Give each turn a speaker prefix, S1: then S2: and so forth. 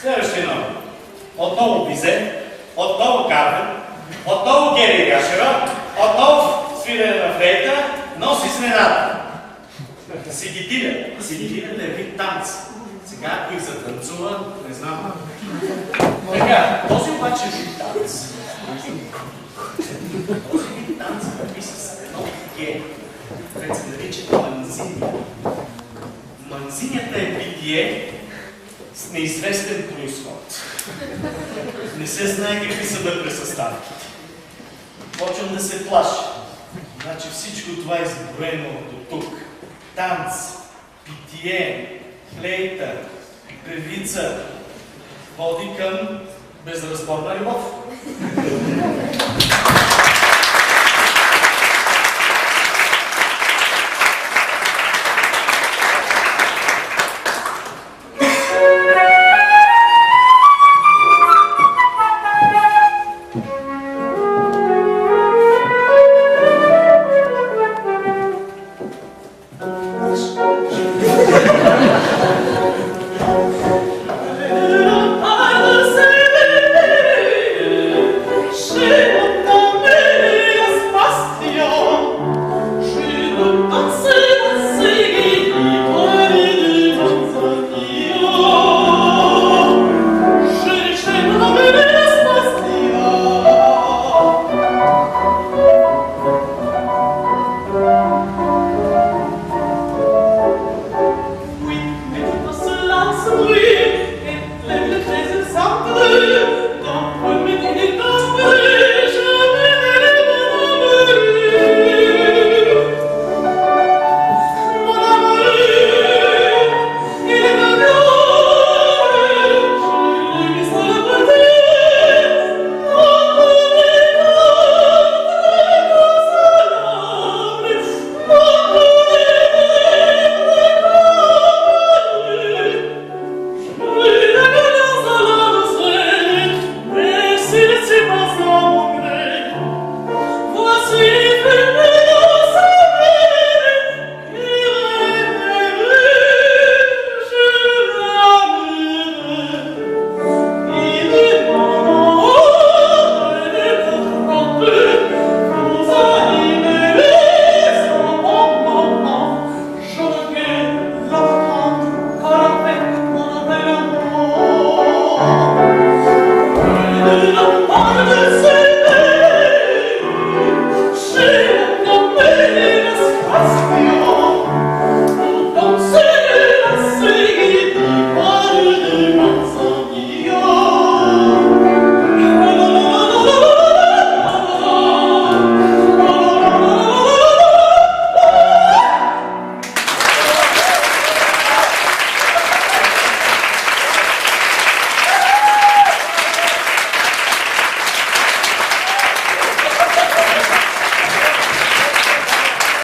S1: Следващия номер. Отново Бизе, отново Кармен, отново Гери Гашева, отново свирене на флейта, но с изненада. Сигитиля. Сигитилята е вид танц. Сега, ако и затанцува, не знам. Така, този обаче е вид танц. Този вид танц върви с едно питие, което се нарича манзиния. Манзинята е питие неизвестен происход. Не се знае какви са вътресъставките. Почвам да се плаша. Значи всичко това е изброено до тук. Танц, питие, флейта, певица води към безразборна любов. Thomas.